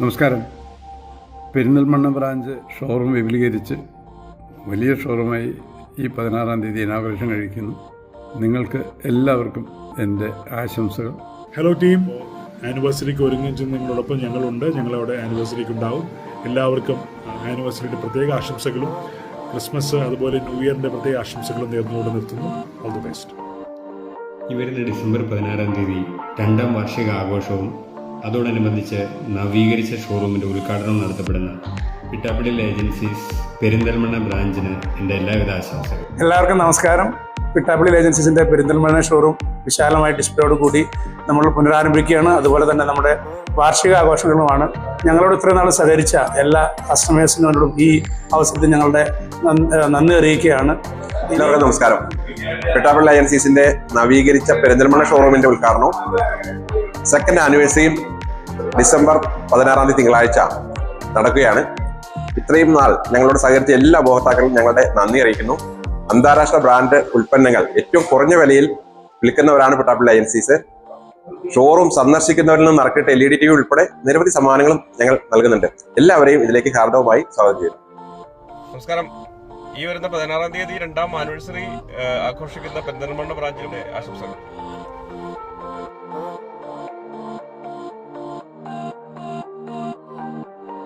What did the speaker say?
നമസ്കാരം. Perinthalmanna branch showroom വിപുലീകരിച്ച് വലിയ ഷോറൂമായി ഈ പതിനാറാം തീയതി ഇനാഗുറേഷൻ കഴിക്കുന്നു. നിങ്ങൾക്ക് എല്ലാവർക്കും എന്റെ ആശംസകൾ. ഹലോ ടീം ആനിവേഴ്സറിക്ക് ഒരുങ്ങിച്ച് നിങ്ങളോടൊപ്പം ഞങ്ങളുണ്ട്. ഞങ്ങളവിടെ ആനിവേഴ്സറിക്ക് ഉണ്ടാവും. എല്ലാവർക്കും ആനിവേഴ്സറിയുടെ പ്രത്യേക ആശംസകളും ക്രിസ്മസ് അതുപോലെ ന്യൂ ഇയറിന്റെ പ്രത്യേക ആശംസകളും നേർന്നുകൊണ്ട് നിർത്തുന്നു. ഓൾ ദി ബെസ്റ്റ് ഈ വരുന്ന ഡിസംബർ പതിനാറാം തീയതി രണ്ടാം വാർഷിക ആഘോഷവും അതോടനുബന്ധിച്ച് നവീകരിച്ച ഷോറൂമിന്റെ ഉദ്ഘാടനം നടത്തപ്പെടുന്ന പിട്ടാപ്പിളിൽ ഏജൻസീസ് പെരിന്തൽമണ്ണ ബ്രാഞ്ചിന് എന്റെ എല്ലാവിധ ആശംസകളും. എല്ലാവർക്കും നമസ്കാരം. പിട്ടാപ്പിളിൽ ഏജൻസീസിന്റെ പെരിന്തൽമണ്ണ ഷോറൂം വിശാലമായ ഡിസ്പ്ലേയോട് കൂടി നമ്മൾ പുനരാരംഭിക്കുകയാണ്. അതുപോലെ തന്നെ നമ്മുടെ വാർഷിക ആഘോഷങ്ങളുമാണ്. ഞങ്ങളോട് ഇത്രയും നാൾ സഹകരിച്ച എല്ലാ കസ്റ്റമേഴ്സിനോടും ഈ അവസരത്തിൽ ഞങ്ങളുടെ നന്ദി അറിയിക്കുകയാണ്. എല്ലാവർക്കും നമസ്കാരം. പിട്ടാപ്പിള്ളി ഏജൻസീസിന്റെ നവീകരിച്ച പെരിന്തൽമണ്ണ ഷോറൂമിന്റെ ഉദ്ഘാടനവും സെക്കൻഡ് ആനിവേഴ്സറിയും ഡിസംബർ പതിനാറാം തീയതി തിങ്കളാഴ്ച നടക്കുകയാണ്. ഇത്രയും നാൾ ഞങ്ങളോട് സഹകരിച്ച എല്ലാ ഉപഭോക്താക്കളും ഞങ്ങളുടെ നന്ദി അറിയിക്കുന്നു. അന്താരാഷ്ട്ര ബ്രാൻഡ് ഉൽപ്പന്നങ്ങൾ ഏറ്റവും കുറഞ്ഞ വിലയിൽ വിൽക്കുന്നവരാണ് പെട്ടാപ്പിള്ള ഏജൻസീസ്. ഷോറൂം സന്ദർശിക്കുന്നവരിൽ നിന്ന് നറുക്കിട്ട് L E D T V ഉൾപ്പെടെ നിരവധി സമ്മാനങ്ങളും ഞങ്ങൾ നൽകുന്നുണ്ട്. എല്ലാവരെയും ഇതിലേക്ക് ഹാർദവുമായി സ്വാഗതം ചെയ്യുന്നു. നമസ്കാരം. ഈ വരുന്ന പതിനാറാം തീയതി രണ്ടാം ആനിവേഴ്സറി ആഘോഷിക്കുന്ന പെന്തൽമണ്ണ ബ്രാഞ്ചിന്റെ ആശംസകൾ.